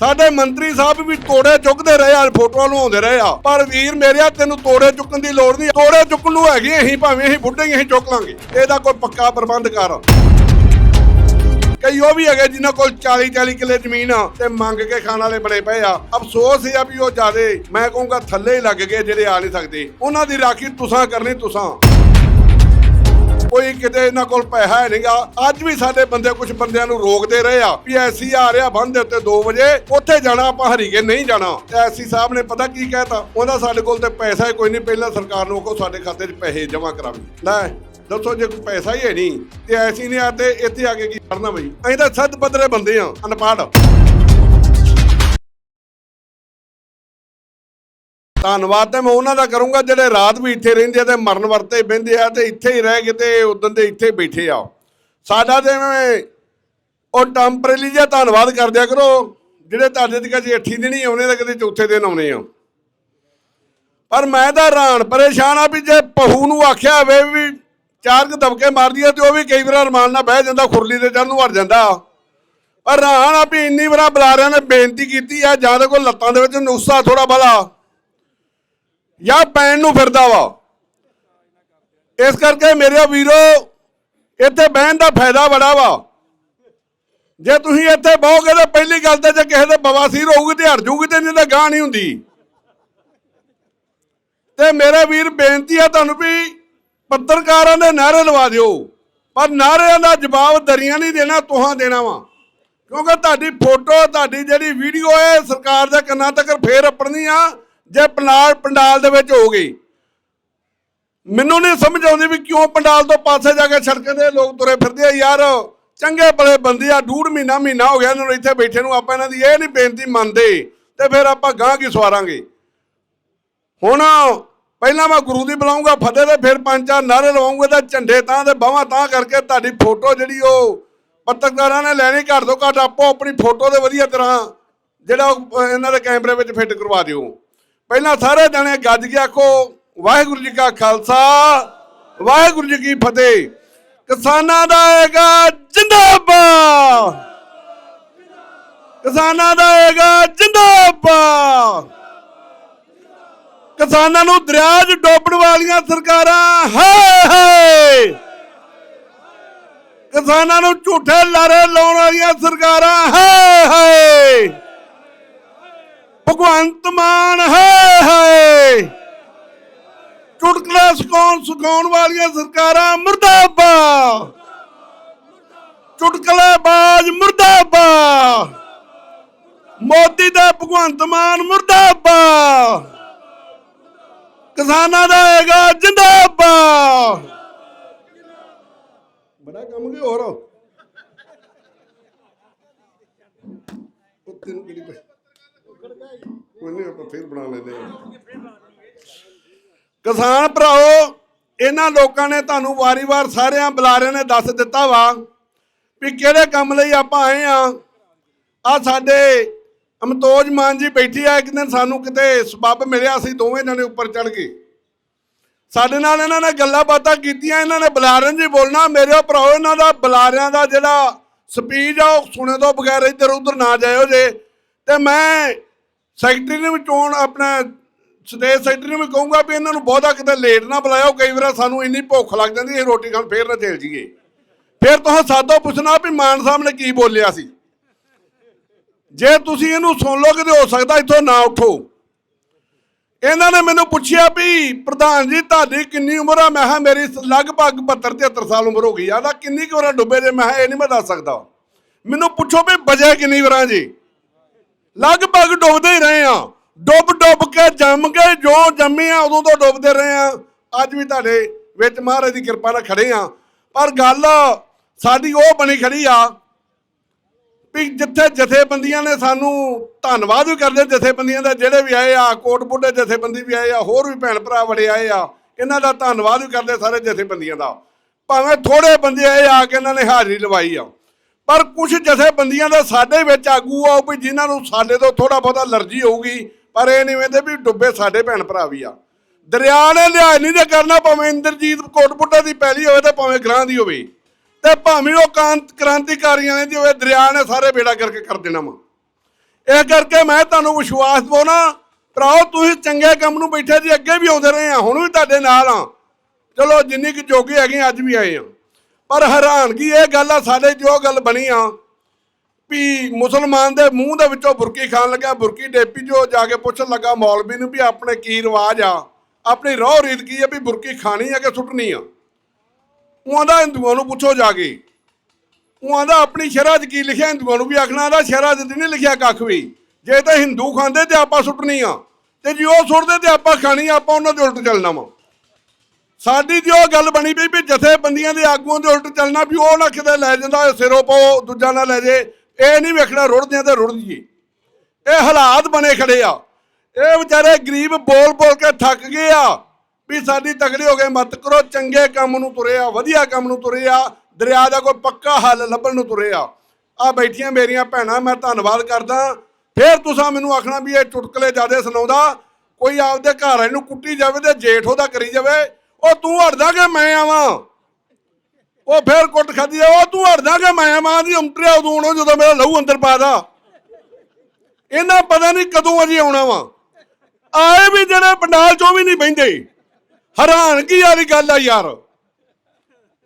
ਸਾਡੇ ਮੰਤਰੀ ਸਾਹਿਬ ਵੀ ਤੋੜੇ ਚੁੱਕਦੇ ਰਹੇ ਆ, ਫੋਟੋਆਂ ਲਵਾਉਂਦੇ ਰਹੇ ਆ। ਪਰ ਵੀਰ ਮੇਰਿਆ ਤੈਨੂੰ ਤੋੜੇ ਚੁੱਕਣ ਦੀ ਲੋੜ ਨਹੀਂ। ਤੋੜੇ ਚੁੱਕਣ ਨੂੰ ਹੈਗੀ ਅਸੀਂ ਭਾਵੇਂ ਅਸੀਂ ਬੁੱਢੇ ਹੀ ਅਸੀਂ ਚੁੱਕ ਲਾਂਗੇ। ਇਹਦਾ ਕੋਈ ਪੱਕਾ ਪ੍ਰਬੰਧ ਕਰ। ਕਈ ਉਹ ਵੀ ਹੈਗੇ ਜਿਨ੍ਹਾਂ ਕੋਲ 40 40 ਕਿੱਲੇ ਜ਼ਮੀਨ ਆ, ਤੇ ਮੰਗ ਕੇ ਖਾਣ ਵਾਲੇ ਬਣੇ ਪਏ ਆ। ਅਫਸੋਸ ਇਹ ਆ ਵੀ ਉਹ ਜਿਆਦੇ, ਮੈਂ ਕਹੂੰਗਾ ਥੱਲੇ ਹੀ ਲੱਗ ਗਏ ਜਿਹੜੇ ਆ ਨਹੀਂ ਸਕਦੇ। ਉਹਨਾਂ ਦੀ ਰਾਖੀ ਤੁਸਾਂ ਕਰਨੀ ਤੁਸਾਂ। ਕੋਈ ਕਿਤੇ ਇਹਨਾਂ ਕੋਲ ਪੈਸਾ ਹੈ ਨਹੀਂਗਾ। ਅੱਜ ਵੀ ਸਾਡੇ ਬੰਦੇ ਕੁਝ ਬੰਦਿਆਂ ਨੂੰ ਰੋਕਦੇ ਰਹੇ ਆ ਵੀ ਐਸੀ ਆ ਰਿਹਾ ਬੰਦ ਦੇ ਉੱਤੇ 2 ਵਜੇ, ਉੱਥੇ ਜਾਣਾ ਆਪਾਂ ਹਰੀਕੇ ਨਹੀਂ ਜਾਣਾ। ਤੇ ਐਸੀ ਸਾਹਿਬ ਨੇ ਪਤਾ ਕੀ ਕਹਿਤਾ? ਉਹਦਾ ਸਾਡੇ ਕੋਲ ਤੇ ਪੈਸਾ ਹੀ ਕੋਈ ਨਹੀਂ, ਪਹਿਲਾਂ ਸਰਕਾਰ ਨੂੰ ਕੋ ਸਾਡੇ ਖਾਤੇ 'ਚ ਪੈਸੇ ਜਮ੍ਹਾਂ ਕਰਾਵੀ। ਲੈ, ਦੱਸੋ ਜੇ ਕੋਈ ਪੈਸਾ ਹੀ ਹੈ ਨਹੀਂ, ਤੇ ਐਸੀ ਨਹੀਂ ਆ ਤੇ ਇੱਥੇ ਆ ਕੇ ਕੀ ਕਰਨਾ ਬਈ? ਅਸੀਂ ਤਾਂ ਸੱਦ ਪੱਧਰੇ ਬੰਦੇ ਆ, ਅਨਪੜ੍ਹ। ਧੰਨਵਾਦ ਤੇ ਮੈਂ ਉਹਨਾਂ ਦਾ ਕਰੂੰਗਾ ਜਿਹੜੇ ਰਾਤ ਵੀ ਇੱਥੇ ਰਹਿੰਦੇ ਆ ਤੇ ਮਰਨ ਵਰਤੇ ਬਹਿੰਦੇ ਆ ਤੇ ਇੱਥੇ ਹੀ ਰਹਿ ਕੇ ਤੇ ਉਦੋਂ ਦੇ ਇੱਥੇ ਬੈਠੇ ਆ। ਸਾਡਾ ਤੇ ਉਹ ਟੈਂਪਰੇਰੀ ਜਿਹਾ ਧੰਨਵਾਦ ਕਰ ਦਿਆ ਕਰੋ, ਜਿਹੜੇ ਤੁਹਾਡੇ ਤੇ ਕਦੇ 8 ਦਿਨ ਹੀ ਆਉਣੇ ਤੇ ਕਦੇ ਚੌਥੇ ਦਿਨ ਆਉਣੇ ਆ। ਪਰ ਮੈਂ ਤਾਂ ਹੈਰਾਨ, ਪਰੇਸ਼ਾਨ ਆ ਵੀ ਜੇ ਪਹੂ ਨੂੰ ਆਖਿਆ ਹੋਵੇ ਵੀ ਚਾਰ ਕੁ ਦਬਕੇ ਮਾਰਦੀ ਆ ਤੇ ਉਹ ਵੀ ਕਈ ਵਾਰ ਅਰਮਾਨ ਨਾਲ ਬਹਿ ਜਾਂਦਾ, ਖੁਰਲੀ ਤੇ ਚੜ੍ਹ ਨੂੰ ਵੜ ਜਾਂਦਾ। ਪਰ ਹੈਰਾਨ ਆ ਵੀ ਇੰਨੀ ਵਾਰ ਬੁਲਾਰਿਆਂ ਨੇ ਬੇਨਤੀ ਕੀਤੀ ਆ, ਜਾਂ ਤੇ ਕੋਲ ਲੱਤਾਂ ਦੇ ਵਿੱਚ ਨੁਸਖਾ ਥੋੜਾ ਬਲਾ ਜਾਂ ਪੈਣ ਨੂੰ ਫਿਰਦਾ ਵਾ। ਇਸ ਕਰਕੇ ਮੇਰੇ ਵੀਰੋ, ਇੱਥੇ ਬਹਿਣ ਦਾ ਫਾਇਦਾ ਬੜਾ ਵਾ। ਜੇ ਤੁਸੀਂ ਇੱਥੇ ਬਹੋਗੇ ਤਾਂ ਪਹਿਲੀ ਗੱਲ ਤਾਂ ਜੇ ਕਿਸੇ ਦੇ ਬਵਾਸੀਰ ਹੋਊਗੀ ਤੇ ਹਟ ਜੂਗੀ ਤੇ ਨਹੀਂ ਤਾਂ ਗਾਂ ਨਹੀਂ ਹੁੰਦੀ। ਤੇ ਮੇਰੇ ਵੀਰ, ਬੇਨਤੀ ਆ ਤੁਹਾਨੂੰ ਵੀ ਪੱਤਰਕਾਰਾਂ ਦੇ ਨਾਰੇ ਲਵਾ ਦਿਓ। ਪਰ ਨਾਰਿਆਂ ਦਾ ਜਵਾਬ ਦਰੀਆਂ ਨਹੀਂ ਦੇਣਾ, ਤੁਹਾਂ ਦੇਣਾ ਵਾ। ਕਿਉਂਕਿ ਤੁਹਾਡੀ ਫੋਟੋ, ਤੁਹਾਡੀ ਜਿਹੜੀ ਵੀਡੀਓ ਹੈ, ਸਰਕਾਰ ਦੇ ਕੰਨਾਂ ਤੱਕ ਫੇਰ ਅੱਪੜਨੀ ਆ। ਜੇ ਪੰਡਾਲ ਪੰਡਾਲ ਦੇ ਵਿੱਚ ਹੋ ਗਈ ਮੈਨੂੰ ਨਹੀਂ ਸਮਝ ਆਉਂਦੀ ਵੀ ਕਿਉਂ ਪੰਡਾਲ ਤੋਂ ਪਾਸੇ ਜਾ ਕੇ ਸੜਕਾਂ ਦੇ ਲੋਕ ਤੁਰੇ ਫਿਰਦੇ ਆ ਯਾਰ। ਚੰਗੇ ਭਲੇ ਬੰਦੇ ਆ ਡੂਢ ਮਹੀਨਾ ਮਹੀਨਾ ਹੋ ਗਿਆ ਇਹਨਾਂ ਨੂੰ ਇੱਥੇ ਬੈਠੇ ਨੂੰ ਆਪਾਂ ਇਹਨਾਂ ਦੀ ਇਹ ਨਹੀਂ ਬੇਨਤੀ ਮੰਨਦੇ ਤੇ ਫਿਰ ਆਪਾਂ ਗਾਂ ਕੀ ਸਵਾਰਾਂਗੇ? ਹੁਣ ਪਹਿਲਾਂ ਮੈਂ ਗੁਰੂ ਦੀ ਬੁਲਾਉਂਗਾ ਫਤਿਹ ਦੇ ਫਿਰ ਪੰਜ ਚਾਰ ਨਾਰੇ ਲਵਾਉਂਗਾ ਤਾਂ ਝੰਡੇ ਤਾਂ ਤੇ ਬਾਹਾਂ ਤਾਂ ਕਰਕੇ ਤੁਹਾਡੀ ਫੋਟੋ ਜਿਹੜੀ ਉਹ ਪੱਤਰਕਾਰਾਂ ਨੇ ਲੈਣੀ ਘੱਟ ਤੋਂ ਘੱਟ ਆਪੋ ਆਪਣੀ ਫੋਟੋ ਦੇ ਵਧੀਆ ਤਰ੍ਹਾਂ ਜਿਹੜਾ ਉਹ, ਇਹਨਾਂ ਦੇ ਕੈਮਰੇ ਵਿੱਚ ਫਿੱਟ ਕਰਵਾ ਦਿਓ। ਪਹਿਲਾਂ ਸਾਰੇ ਜਣੇ ਗੱਜ ਕੇ ਆਖੋ, ਵਾਹਿਗੁਰੂ ਜੀ ਕਾ ਖਾਲਸਾ, ਵਾਹਿਗੁਰੂ ਜੀ ਕੀ ਫਤਿਹ। ਕਿਸਾਨਾਂ ਦਾ ਹੈਗਾ ਜਿੰਦਾਬਾਦ। ਕਿਸਾਨਾਂ ਦਾ ਹੈਗਾ ਜਿੰਦਾਬਾਦ। ਕਿਸਾਨਾਂ ਨੂੰ ਦਰਿਆ 'ਚ ਡੋਬਣ ਵਾਲੀਆਂ ਸਰਕਾਰਾਂ, ਹਾਏ ਹਾਏ। ਕਿਸਾਨਾਂ ਨੂੰ ਝੂਠੇ ਲਾਰੇ ਲਾਉਣ ਵਾਲੀਆਂ ਸਰਕਾਰਾਂ, ਹਾਏ ਹਾਏ। ਭਗਵੰਤ ਮਾਨ, ਹਾਏ ਹਾਏ। ਚੁਟਕਲੇ ਸੁਕਾਉਣ ਸੁਕਾਉਣ ਵਾਲੀਆਂ ਸਰਕਾਰਾਂ, ਮੁਰਦਾਬਾਦ। ਚੁਟਕਲੇ ਬਾਜ, ਮੁਰਦਾਬਾਦ। ਮੋਦੀ ਦਾ ਭਗਵੰਤ ਮਾਨ, ਮੁਰਦਾਬਾਦ। ਕਿਸਾਨਾਂ ਦਾ ਹੈਗਾ ਜਿੰਦਾਬਾਦ। ਬੜਾ ਕੰਮ ਕੀ ਹੋਰ। ਉਹ ਤਿੰਨ ਕਿਹੜੀ ਕੋਈ ਨਹੀਂ ਆਪਾਂ ਫੇਰ ਬਣਾ ਲੈਂਦੇ ਹਾਂ। ਕਿਸਾਨ ਭਰਾਓ, ਇਹਨਾਂ ਲੋਕਾਂ ਨੇ ਤੁਹਾਨੂੰ ਵਾਰੀ-ਵਾਰ ਸਾਰਿਆਂ ਬੁਲਾਰਿਆਂ ਨੇ ਦੱਸ ਦਿੱਤਾ ਵਾ ਵੀ ਕਿਹੜੇ ਕੰਮ ਲਈ ਆਪਾਂ ਆਏ ਆ ਆ ਸਾਡੇ ਅਮਤੋਜ ਮਾਨ ਜੀ ਬੈਠੀ ਆ, ਇੱਕ ਦਿਨ ਸਾਨੂੰ ਕਿਤੇ ਸਬੱਬ ਮਿਲਿਆ ਸੀ, ਦੋਵੇਂ ਜਣੇ ਉੱਪਰ ਚੜ ਗਏ। ਸਾਡੇ ਨਾਲ ਇਹਨਾਂ ਨੇ ਗੱਲਾਂ ਬਾਤਾਂ ਕੀਤੀਆਂ, ਇਹਨਾਂ ਨੇ ਬੁਲਾਰਿਆਂ ਜੀ ਬੋਲਣਾ। ਮੇਰੇ ਭਰਾਓ, ਇਹਨਾਂ ਦਾ ਬੁਲਾਰਿਆਂ ਦਾ ਜਿਹੜਾ ਸਪੀਚ ਆ, ਉਹ ਸੁਣੇ ਤੋਂ ਬਗੈਰ ਇੱਧਰ ਉੱਧਰ ਨਾ ਜਾਇਓ ਜੇ। ਤੇ ਮੈਂ ਸੈਕਟਰੀ ਨੂੰ ਵੀ ਚੋਣ ਆਪਣਾ ਸਟੇਟ ਸੈਕਟਰੀ ਨੂੰ ਵੀ ਕਹੂੰਗਾ ਵੀ ਇਹਨਾਂ ਨੂੰ ਬਹੁਤਾ ਕਿਤੇ ਲੇਟ ਨਾ ਬੁਲਾਇਓ, ਕਈ ਵਾਰ ਸਾਨੂੰ ਇੰਨੀ ਭੁੱਖ ਲੱਗ ਜਾਂਦੀ ਇਹ ਰੋਟੀ ਖਾਣ ਫੇਰ ਨਾ ਚਲ ਜੀਏ ਫਿਰ ਤੁਸੀਂ ਸਾਦੋਂ ਪੁੱਛਣਾ ਵੀ ਮਾਨ ਸਾਹਿਬ ਨੇ ਕੀ ਬੋਲਿਆ ਸੀ। ਜੇ ਤੁਸੀਂ ਇਹਨੂੰ ਸੁਣ ਲੋਗੇ ਤੇ ਹੋ ਸਕਦਾ ਇੱਥੋਂ ਨਾ ਉਠੋ। ਇਹਨਾਂ ਨੇ ਮੈਨੂੰ ਪੁੱਛਿਆ ਵੀ, ਪ੍ਰਧਾਨ ਜੀ, ਤੁਹਾਡੀ ਕਿੰਨੀ ਉਮਰ ਆ? ਮੈਂ ਕਿਹਾ, ਮੇਰੀ ਲਗਭਗ 72 73 ਸਾਲ ਉਮਰ ਹੋ ਗਈ ਆ। ਦਾ ਕਿੰਨੀ ਕੁ ਵਾਰ ਡੁੱਬੇ ਜੇ, ਮੈਂ ਕਿਹਾ, ਇਹ ਨਹੀਂ ਮੈਂ ਦੱਸ ਸਕਦਾ। ਮੈਨੂੰ ਪੁੱਛੋ ਵੀ ਵਜ੍ਹਾ ਕਿੰਨੀ ਵਾਰਾਂ ਜੀ। ਲਗਭਗ ਡੁੱਬਦੇ ਹੀ ਰਹੇ ਆ। ਡੁੱਬ ਡੁੱਬ ਕੇ ਜੰਮ ਕੇ ਜੋ ਜੰਮੇ ਆ, ਉਦੋਂ ਤੋਂ ਡੁੱਬਦੇ ਰਹੇ ਆ। ਅੱਜ ਵੀ ਤੁਹਾਡੇ ਵਿੱਚ ਮਹਾਰਾਜ ਦੀ ਕਿਰਪਾ ਨਾਲ ਖੜੇ ਆ। ਪਰ ਗੱਲ ਸਾਡੀ ਉਹ ਬਣੀ ਖੜੀ ਆ ਵੀ ਜਿੱਥੇ ਜਥੇਬੰਦੀਆਂ ਨੇ ਸਾਨੂੰ ਧੰਨਵਾਦ ਵੀ ਕਰਦੇ, ਜਥੇਬੰਦੀਆਂ ਦਾ ਜਿਹੜੇ ਵੀ ਆਏ ਆ, ਕੋਟ ਬੁੱਢੇ ਜਥੇਬੰਦੀ ਵੀ ਆਏ ਆ, ਹੋਰ ਵੀ ਭੈਣ ਭਰਾ ਬੜੇ ਆਏ ਆ, ਇਹਨਾਂ ਦਾ ਧੰਨਵਾਦ ਵੀ ਕਰਦੇ ਸਾਰੇ ਜਥੇਬੰਦੀਆਂ ਦਾ। ਭਾਵੇਂ ਥੋੜੇ ਬੰਦੇ ਆਏ ਆ ਕੇ ਇਹਨਾਂ ਨੇ ਹਾਜ਼ਰੀ ਲਵਾਈ ਆ। ਪਰ ਕੁਝ ਜਥੇਬੰਦੀਆਂ ਦਾ ਸਾਡੇ ਵਿੱਚ ਆਗੂ ਆ ਵੀ ਜਿਨ੍ਹਾਂ ਨੂੰ ਸਾਡੇ ਤੋਂ ਥੋੜਾ ਬਹੁਤਾ ਅਲਰਜੀ ਹੋਊਗੀ, ਪਰ ਇਹ ਨਹੀਂ ਵੇਂਦੇ ਵੀ ਡੁੱਬੇ ਸਾਡੇ ਭੈਣ ਭਰਾ ਵੀ ਆ। ਦਰਿਆ ਨੇ ਲਿਆ ਨਹੀਂ ਤੇ ਕਰਨਾ, ਭਾਵੇਂ ਇੰਦਰਜੀਤ ਕੋਟਪੁੱਟਾ ਦੀ ਪਹਿਲੀ ਹੋਵੇ ਤੇ ਭਾਵੇਂ ਗ੍ਰਾਂ ਦੀ ਹੋਵੇ। ਤੇ ਭਾਵੇਂ ਉਹ ਕਾਂਤ ਕ੍ਰਾਂਤੀਕਾਰੀਆਂ ਨੇ ਦੀ ਹੋਵੇ ਦਰਿਆ ਨੇ ਸਾਰੇ ਬੇੜਾ ਕਰਕੇ ਕਰ ਦੇਣਾ ਵਾ। ਇਹ ਕਰਕੇ ਮੈਂ ਤੁਹਾਨੂੰ ਵਿਸ਼ਵਾਸ ਦਿਵਾਉਣਾ, ਭਰਾਓ, ਤੁਸੀਂ ਚੰਗੇ ਕੰਮ ਨੂੰ ਬੈਠੇ ਜੀ, ਅੱਗੇ ਵੀ ਆਉਂਦੇ ਰਹੇ ਆ, ਹੁਣ ਵੀ ਤੁਹਾਡੇ ਨਾਲ ਆ। ਚਲੋ, ਜਿੰਨੀ ਕਿ ਜੋਗੀ ਹੈਗੇ, ਅੱਜ ਵੀ ਆਏ ਆ। ਪਰ ਹੈਰਾਨਗੀ ਇਹ ਗੱਲ ਆ, ਸਾਡੇ ਜੋ ਗੱਲ ਬਣੀ ਆ, ਵੀ ਮੁਸਲਮਾਨ ਦੇ ਮੂੰਹ ਦੇ ਵਿੱਚੋਂ ਬੁਰਕੀ ਖਾਣ ਲੱਗਾ ਬੁਰਕੀ ਡੇਪੀ ਜੋ ਜਾ ਕੇ ਪੁੱਛਣ ਲੱਗਾ ਮੌਲਵੀ ਨੂੰ ਵੀ ਆਪਣੇ ਕੀ ਰਿਵਾਜ ਆ? ਆਪਣੀ ਰੋਹ ਰੀਤ ਕੀ ਆ ਵੀ ਬੁਰਕੀ ਖਾਣੀ ਆ ਕਿ ਸੁੱਟਣੀ ਆ? ਉਹ ਆਂਦਾ ਹਿੰਦੂਆਂ ਨੂੰ ਪੁੱਛੋ ਜਾ ਕੇ। ਉਹ ਆਂਦਾ ਆਪਣੀ ਸ਼ਰ੍ਹਾ 'ਚ ਕੀ ਲਿਖਿਆ? ਹਿੰਦੂਆਂ ਨੂੰ ਵੀ ਆਖਣਾ ਆਂਦਾ ਸ਼ਰ੍ਹਾ 'ਚ ਨਹੀਂ ਲਿਖਿਆ ਕੱਖ ਵੀ। ਜੇ ਤਾਂ ਹਿੰਦੂ ਖਾਂਦੇ ਤੇ ਆਪਾਂ ਸੁੱਟਣੀ ਆ। ਤੇ ਜੇ ਉਹ ਸੁੱਟਦੇ ਤੇ ਆਪਾਂ ਖਾਣੀ ਆ, ਆਪਾਂ ਉਹਨਾਂ ਦੇ ਉਲਟ ਚੱਲਣਾ ਵਾ। ਸਾਡੀ ਦੀ ਉਹ ਗੱਲ ਬਣੀ ਪਈ ਵੀ ਜਥੇਬੰਦੀਆਂ ਦੇ ਆਗੂਆਂ ਦੇ ਉਲਟ ਚੱਲਣਾ ਵੀ ਉਹ ਨਾ ਕਿਤੇ ਲੈ ਜਾਂਦਾ ਸਿਰੋਂ ਪੋ ਦੂਜਾ ਨਾ ਲੈ ਜੇ। ਇਹ ਨਹੀਂ ਵੇਖਣਾ ਰੁੜਦਿਆਂ ਤੇ ਰੁੜ ਜੀਏ ਇਹ ਹਾਲਾਤ ਬਣੇ ਖੜੇ ਆ। ਇਹ ਵਿਚਾਰੇ ਗਰੀਬ ਬੋਲ ਬੋਲ ਕੇ ਥੱਕ ਗਏ ਆ ਵੀ ਸਾਡੀ ਤਗੜੀ ਹੋ ਗਏ, ਮਤ ਕਰੋ, ਚੰਗੇ ਕੰਮ ਨੂੰ ਤੁਰੇ ਆ, ਵਧੀਆ ਕੰਮ ਨੂੰ ਤੁਰੇ ਆ, ਦਰਿਆ ਦਾ ਕੋਈ ਪੱਕਾ ਹੱਲ ਲੱਭਣ ਨੂੰ ਤੁਰੇ ਆ। ਆ ਬੈਠੀਆਂ ਮੇਰੀਆਂ ਭੈਣਾਂ, ਮੈਂ ਧੰਨਵਾਦ ਕਰਦਾ। ਫੇਰ ਤੁਸੀਂ ਮੈਨੂੰ ਆਖਣਾ ਵੀ ਇਹ ਚੁਟਕਲੇ ਜਿਆਦੇ ਸੁਣਾਉਂਦਾ। ਕੋਈ ਆਪਦੇ ਘਰ ਇਹਨੂੰ ਕੁੱਟੀ ਜਾਵੇ ਤੇ ਜੇਠ ਉਹਦਾ ਕਰੀ ਜਾਵੇ। ਉਹ ਤੂੰ ਹਟਦਾ ਕਿ ਮੈਂ ਆਵਾਂ? ਉਹ ਫੇਰ ਕੁੱਟ ਖਾਦੀ ਉਹ ਤੂੰ ਹਟਦਾ ਕਿ ਮੈਂ ਆਵਾਂ? ਦੀ ਉਂਟਰਿਆ ਉਦੋਂ ਆਉਣਾ ਜਦੋਂ ਮੇਰਾ ਲਹੂ ਅੰਦਰ ਪਾਦਾ ਇਹਨਾਂ ਪਤਾ ਨਹੀਂ ਕਦੋਂ ਅਜੀ ਆਉਣਾ ਵਾ। ਆਏ ਵੀ ਜਿਹੜੇ ਪੰਡਾਲ ਚੋਂ ਵੀ ਨਹੀਂ ਬਹਿੰਦੇ। ਹੈਰਾਨਗੀ ਵਾਲੀ ਗੱਲ ਆ ਯਾਰ।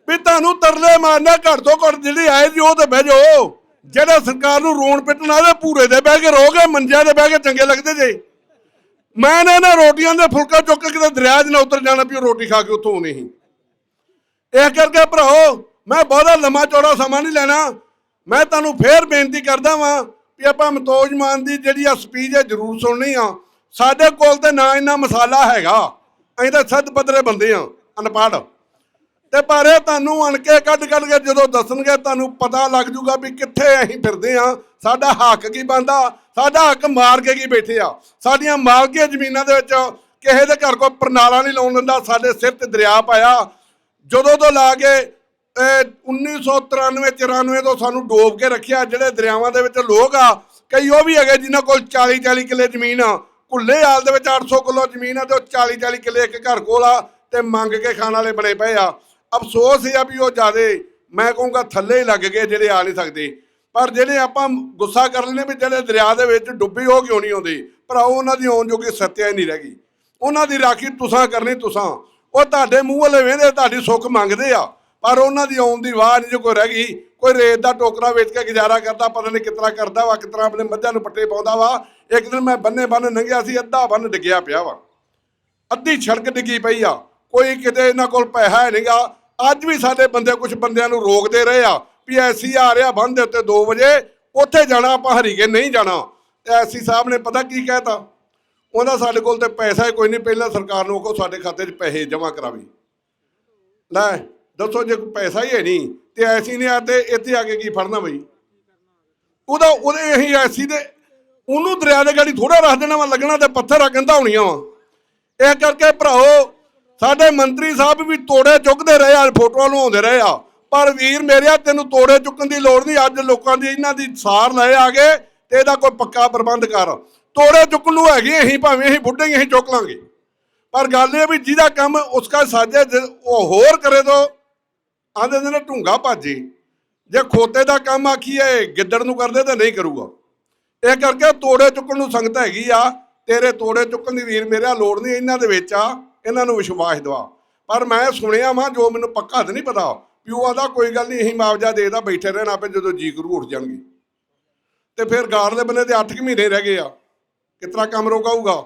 ਵੀ ਤੁਹਾਨੂੰ ਤਰਲੇ ਮਾਰਨਾ, ਘੱਟ ਤੋਂ ਘੱਟ ਜਿਹੜੇ ਆਏ ਜੀ ਉਹ ਤੇ ਬਹਿ ਜਾਓ। ਜਿਹੜਾ ਸਰਕਾਰ ਨੂੰ ਰੋਣ ਪਿੱਟਣ ਦੇ ਪੂਰੇ ਦੇ ਬਹਿ ਕੇ ਰੋਗੇ ਮੰਜਿਆਂ ਦੇ ਬਹਿ ਕੇ ਚੰਗੇ ਲੱਗਦੇ ਜੇ। ਮੈਂ ਨਾ ਇਹਨਾਂ ਰੋਟੀਆਂ ਦੇ ਫੁਲਕਾ ਚੁੱਕ ਕੇ ਕਿਤੇ ਦਰਿਆ 'ਚ ਨਾ ਉਤਰ ਜਾਣਾ ਵੀ ਰੋਟੀ ਖਾ ਕੇ ਉੱਥੋਂ ਆਉਣੀ ਸੀ। ਇਹ ਕਰਕੇ ਭਰਾਓ, ਮੈਂ ਬਹੁਤਾ ਲੰਮਾ ਚੌੜਾ ਸਮਾਂ ਨਹੀਂ ਲੈਣਾ। ਮੈਂ ਤੁਹਾਨੂੰ ਫੇਰ ਬੇਨਤੀ ਕਰਦਾ ਵਾਂ ਵੀ ਆਪਾਂ ਮਤੋਜ ਮਾਨ ਦੀ ਜਿਹੜੀ ਆ ਸਪੀਚ ਹੈ ਜ਼ਰੂਰ ਸੁਣਨੀ ਆ। ਸਾਡੇ ਕੋਲ ਤੇ ਨਾ ਇੰਨਾ ਮਸਾਲਾ ਹੈਗਾ। ਅਸੀਂ ਤਾਂ ਸੱਦ ਪੱਧਰੇ ਬੰਦੇ ਆ, ਅਨਪੜ੍ਹ। ਤੇ ਪਰ ਇਹ ਤੁਹਾਨੂੰ ਅਣਕੇ ਕੱਢ ਕੱਢ ਕੇ ਜਦੋਂ ਦੱਸਣਗੇ, ਤੁਹਾਨੂੰ ਪਤਾ ਲੱਗ ਜੂਗਾ ਵੀ ਕਿੱਥੇ ਅਸੀਂ ਫਿਰਦੇ ਆ। ਸਾਡਾ ਹੱਕ ਕੀ ਬੰਦਾ ਸਾਡਾ ਹੱਕ ਮਾਰ ਕੇ ਕੀ ਬੈਠੇ ਆ? ਸਾਡੀਆਂ ਮਾਲਕੀਆਂ ਜ਼ਮੀਨਾਂ ਦੇ ਵਿੱਚ ਕਿਸੇ ਦੇ ਘਰ ਕੋਈ ਪ੍ਰਣਾਲਾ ਨਹੀਂ ਲਾਉਣ ਦਿੰਦਾ, ਸਾਡੇ ਸਿਰ ਤੇ ਦਰਿਆ ਪਾਇਆ। ਜਦੋਂ ਤੋਂ ਲਾ ਕੇ, ਇਹ 1993 94 ਤੋਂ ਸਾਨੂੰ ਡੋਬ ਕੇ ਰੱਖਿਆ, ਜਿਹੜੇ ਦਰਿਆਵਾਂ ਦੇ ਵਿੱਚ ਲੋਕ ਆ, ਕਈ ਉਹ ਵੀ ਹੈਗੇ ਜਿਨ੍ਹਾਂ ਕੋਲ 40 40 ਕਿੱਲੇ ਜ਼ਮੀਨ ਆ। ਕੁੱਲੇ ਹਾਲ ਦੇ ਵਿੱਚ 800 ਕਿੱਲੋ ਜ਼ਮੀਨ ਆ ਤੇ ਉਹ 40 40 ਕਿੱਲੇ ਇੱਕ ਘਰ ਕੋਲ ਆ ਤੇ ਮੰਗ ਕੇ ਖਾਣ ਵਾਲੇ ਬਣੇ ਪਏ ਆ। ਅਫਸੋਸ ਇਹ ਆ ਵੀ ਉਹ ਜਿਆਦੇ, ਮੈਂ ਕਹੂੰਗਾ ਥੱਲੇ ਹੀ ਲੱਗ ਗਏ ਜਿਹੜੇ ਆ ਨਹੀਂ ਸਕਦੇ। ਪਰ ਜਿਹੜੇ ਆਪਾਂ ਗੁੱਸਾ ਕਰ ਲੈਨੇ ਵੀ ਜਿਹੜੇ ਦਰਿਆ ਦੇ ਵਿੱਚ ਡੁੱਬੀ ਹੋ ਕਿਉਂ ਨਹੀਂ ਆਉਂਦੇ? ਭਰਾਓ, ਉਹਨਾਂ ਦੀ ਆਉਣ ਜੋਗੀ ਸੱਤਿਆ ਹੀ ਨਹੀਂ ਰਹਿ ਗਈ। ਉਹਨਾਂ ਦੀ ਰਾਖੀ ਤੁਸਾਂ ਕਰਨੀ ਤੁਸਾਂ। ਉਹ ਤੁਹਾਡੇ ਮੂੰਹ ਵਾਲੇ ਵੇਂਦੇ ਤੁਹਾਡੀ ਸੁੱਖ ਮੰਗਦੇ ਆ। ਪਰ ਉਹਨਾਂ ਦੀ ਆਉਣ ਦੀ ਵਾਹ ਨਹੀਂ ਜੋ ਕੋਈ ਰਹਿ ਗਈ। ਕੋਈ ਰੇਤ ਦਾ ਟੋਕਰਾ ਵੇਚ ਕੇ ਗੁਜ਼ਾਰਾ ਕਰਦਾ, ਪਤਾ ਨਹੀਂ ਕਿਤਨਾ ਕਰਦਾ ਵਾ, ਕਿਤਨਾ ਆਪਣੇ ਮੱਝਾਂ ਨੂੰ ਪੱਟੇ ਪਾਉਂਦਾ ਵਾ। ਇੱਕ ਦਿਨ ਮੈਂ ਬੰਨੇ ਬੰਨ ਲੰਘਿਆ ਸੀ, ਅੱਧਾ ਬੰਨ ਡਿੱਗਿਆ ਪਿਆ ਵਾ। ਅੱਧੀ ਸੜਕ ਡਿੱਗੀ ਪਈ ਆ। ਕੋਈ ਕਿਤੇ ਇਹਨਾਂ ਕੋਲ ਪੈਸਾ ਹੈ ਨਹੀਂਗਾ ਅੱਜ ਵੀ ਸਾਡੇ ਬੰਦੇ ਕੁਝ ਬੰਦਿਆਂ ਨੂੰ ਰੋਕਦੇ ਰਹੇ ਆ। ਵੀ ਐਸੀ ਆ ਰਿਹਾ ਬੰਦ ਦੇ ਉੱਤੇ 2 ਵਜੇ, ਉੱਥੇ ਜਾਣਾ, ਆਪਾਂ ਹਰੀਕੇ ਨਹੀਂ ਜਾਣਾ। ਤੇ ਐਸੀ ਸਾਹਿਬ ਨੇ ਪਤਾ ਕੀ ਕਹਿਤਾ? ਉਹਦਾ ਸਾਡੇ ਕੋਲ ਤੇ ਪੈਸਾ ਹੀ ਕੋਈ ਨਹੀਂ, ਪਹਿਲਾਂ ਸਰਕਾਰ ਨੂੰ ਕਹੋ ਸਾਡੇ ਖਾਤੇ 'ਚ ਪੈਸੇ ਜਮ੍ਹਾਂ ਕਰਾਵੀ। ਲੈ, ਦੱਸੋ ਜੇ ਕੋਈ ਪੈਸਾ ਹੀ ਹੈ ਨਹੀਂ, ਤੇ ਐਸੀ ਨੇ ਤੇ ਇੱਥੇ ਆ ਕੇ ਕੀ ਫੜਨਾ ਬਈ? ਉਹਦਾ, ਉਹਦੇ ਅਸੀਂ ਐਸੀ ਦੇ, ਉਹਨੂੰ ਦਰਿਆ ਦੇ ਗਾੜੀ ਥੋੜਾ ਰੱਖ ਦੇਣਾ ਵਾ, ਲੱਗਣਾ ਤੇ ਪੱਥਰ ਆ ਕੰਧਾ ਹੋਣੀਆਂ ਵਾ। ਇਹ ਕਰਕੇ ਭਰਾਓ, ਸਾਡੇ ਮੰਤਰੀ ਸਾਹਿਬ ਵੀ ਤੋੜੇ ਚੁੱਕਦੇ ਰਹੇ ਆ, ਫੋਟੋਆਂ ਲਵਾਉਂਦੇ ਰਹੇ ਆ। ਪਰ ਵੀਰ ਮੇਰਿਆ ਤੈਨੂੰ ਤੋੜੇ ਚੁੱਕਣ ਦੀ ਲੋੜ ਨਹੀਂ। ਅੱਜ ਲੋਕਾਂ ਦੀ ਇਹਨਾਂ ਦੀ ਸਾਰ ਲੈ ਆ ਗਏ ਤੇ ਇਹਦਾ ਕੋਈ ਪੱਕਾ ਪ੍ਰਬੰਧ ਕਰ। ਤੋੜੇ ਚੁੱਕਣ ਨੂੰ ਹੈਗੇ, ਅਸੀਂ ਭਾਵੇਂ ਅਸੀਂ ਬੁੱਢੇ ਹੀ ਅਸੀਂ ਚੁੱਕ ਲਾਂਗੇ। ਪਰ ਗੱਲ ਇਹ ਵੀ ਜਿਹਦਾ ਕੰਮ ਉਸਕਾ ਸਾਜੇ ਉਹ ਹੋਰ ਕਰੇ ਤੋ, ਆਂਦੇ ਨੇ ਨਾ ਭਾਜੀ। ਜੇ ਖੋਤੇ ਦਾ ਕੰਮ ਆਖੀਏ, ਗਿੱਦੜ ਨੂੰ ਕਰਦੇ ਤਾਂ ਨਹੀਂ ਕਰੂਗਾ। ਇਹ ਕਰਕੇ ਤੋੜੇ ਚੁੱਕਣ ਨੂੰ ਸੰਗਤ ਹੈਗੀ ਆ, ਤੇਰੇ ਤੋੜੇ ਚੁੱਕਣ ਦੀ ਵੀਰ ਮੇਰਾ ਲੋੜ ਨਹੀਂ, ਇਹਨਾਂ ਦੇ ਵਿੱਚ ਆ, ਇਹਨਾਂ ਨੂੰ ਵਿਸ਼ਵਾਸ ਦਵਾ। ਪਰ ਮੈਂ ਸੁਣਿਆ ਵਾਂ, ਜੋ ਮੈਨੂੰ ਪੱਕਾ ਤਾਂ ਨਹੀਂ ਪਤਾ। ਪਿਓ ਉਹ ਆਦਾ ਕੋਈ ਗੱਲ ਨਹੀਂ ਅਸੀਂ ਮੁਆਵਜ਼ਾ ਦੇਦਾ ਬੈਠੇ ਰਹਿਣਾ ਆਪੇ ਜਦੋਂ ਜੀ ਕਰੂ ਉੱਠ ਜਾਣਗੇ। ਤੇ ਫਿਰ ਗਾਰ ਦੇ ਬੰਨੇ ਤੇ 8 ਮਹੀਨੇ ਰਹਿ ਗਏ ਆ। ਕਿਤਨਾ ਕੰਮ ਰੋਕਾਊਗਾ?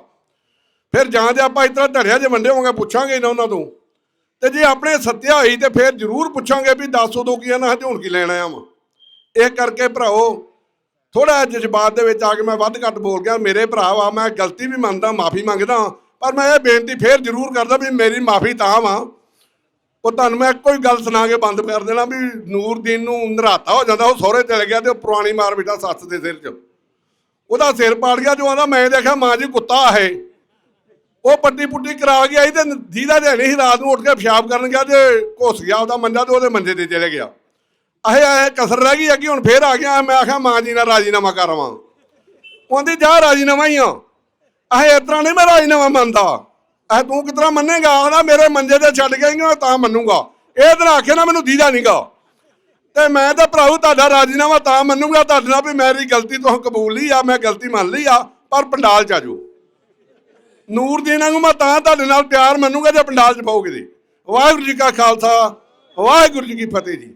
ਫਿਰ ਜਾਂ ਤੇ ਆਪਾਂ ਇਤਨਾ ਧੜਿਆ ਜੇ ਵੰਡੇ ਹੋਵਾਂਗੇ, ਪੁੱਛਾਂਗੇ ਨਾ ਉਹਨਾਂ ਤੋਂ। ਤੇ ਜੇ ਆਪਣੇ ਸੱਤਿਆ ਹੋਈ ਤੇ ਫਿਰ ਜ਼ਰੂਰ ਪੁੱਛਾਂਗੇ ਵੀ ਦੱਸ ਉਦੋਂ ਕੀ ਆ, ਨਾ ਹਜੂਣ ਕੀ ਲੈਣਾ ਆ ਵਾ। ਇਹ ਕਰਕੇ ਭਰਾਓ ਥੋੜਾ ਜਜ਼ਬਾਤ ਦੇ ਵਿੱਚ ਆ ਕੇ ਮੈਂ ਵੱਧ ਘੱਟ ਬੋਲ ਗਿਆ। ਮੇਰੇ ਭਰਾ ਵਾ, ਮੈਂ ਗਲਤੀ ਵੀ ਮੰਨਦਾ, ਮਾਫੀ ਮੰਗਦਾ, ਪਰ ਮੈਂ ਇਹ ਬੇਨਤੀ ਫੇਰ ਜ਼ਰੂਰ ਕਰਦਾ ਵੀ ਮੇਰੀ ਮਾਫੀ ਤਾਂ ਵਾ। ਉਹ ਤੁਹਾਨੂੰ ਮੈਂ ਇੱਕੋ ਹੀ ਗੱਲ ਸੁਣਾ ਕੇ ਬੰਦ ਕਰ ਦੇਣਾ ਵੀ ਨੂਰਦੀਨ ਨੂੰ ਨਰਾਤਾ ਹੋ ਜਾਂਦਾ, ਉਹ ਸਹੁਰੇ ਚਲੇ ਗਿਆ ਤੇ ਉਹ ਪੁਰਾਣੀ ਮਾਰ ਬਿਠਾ ਸੱਸ ਦੇ ਸਿਰ 'ਚ। ਉਹਦਾ ਸਿਰ ਪਾੜ ਗਿਆ ਜੋ ਆਂਦਾ ਮੈਂ ਦੇਖਿਆ ਮਾਂ ਜੀ ਕੁੱਤਾ ਹੈ ਉਹ ਪੱਟੀ ਪੁੱਟੀ ਕਰਾ ਕੇ ਆਈ ਤੇ ਜਿਹਦਾ ਦੇਣੀ ਸੀ ਰਾਤ ਨੂੰ ਉੱਠ ਕੇ ਪਿਸ਼ਾਬ ਕਰਨ ਗਿਆ ਤੇ ਘੁੱਸ ਗਿਆ, ਉਹਦਾ ਮੰਜਾ ਤੇ ਉਹਦੇ ਮੰਜੇ ਤੇ ਚਲੇ ਗਿਆ। ਅਹੇ ਆਏ, ਕਸਰ ਰਹਿ ਗਈ ਕਿ ਹੁਣ ਫੇਰ ਆ ਗਿਆ, ਮੈਂ ਆਖਿਆ, ਮਾਂ ਜੀ ਨਾਲ ਰਾਜੀਨਾਮਾ ਕਰਾਵਾਂ। ਉਹਦੀ, ਜਾ ਰਾਜੀਨਾਮਾ ਹੀ ਆ। ਅਹੇ ਇਸ ਤਰ੍ਹਾਂ ਨਹੀਂ ਮੈਂ ਰਾਜੀਨਾਮਾ ਮੰਨਦਾ। ਅਹੇ ਤੂੰ ਕਿਤਨਾ ਮੰਨੇਗਾ? ਆਹਦਾ ਮੇਰੇ ਮੰਜੇ ਤੇ ਛੱਡ ਕੇ ਮੈਂ ਤਾਂ ਮੰਨੂਗਾ। ਇਹ ਦਿਨ ਆਖੇ ਨਾ, ਮੈਨੂੰ ਦੀਦਾ ਨਹੀਂਗਾ ਤੇ ਮੈਂ ਤਾਂ ਭਰਾਓ ਤੁਹਾਡਾ ਰਾਜੀਨਾਮਾ ਤਾਂ ਮੰਨੂਗਾ, ਤੁਹਾਡੇ ਨਾਲ ਵੀ ਮੇਰੀ ਗਲਤੀ ਤੋਂ ਕਬੂਲ ਲਈ ਆ, ਮੈਂ ਗਲਤੀ ਮੰਨ ਲਈ ਆ, ਪਰ ਪੰਡਾਲ ਚ ਆ ਜਾਓ। ਨੂਰ ਦੇਣਾ ਨੂੰ ਮੈਂ ਤਾਂ ਤੁਹਾਡੇ ਨਾਲ ਪਿਆਰ ਮੰਨੂਗਾ, ਜੇ ਪੰਡਾਲ ਚ ਪਾਓਗੇ ਜੀ ਵਾਹਿਗੁਰੂ ਜੀ ਕਾ ਖਾਲਸਾ, ਵਾਹਿਗੁਰੂ ਜੀ ਕੀ ਫਤਿਹ ਜੀ।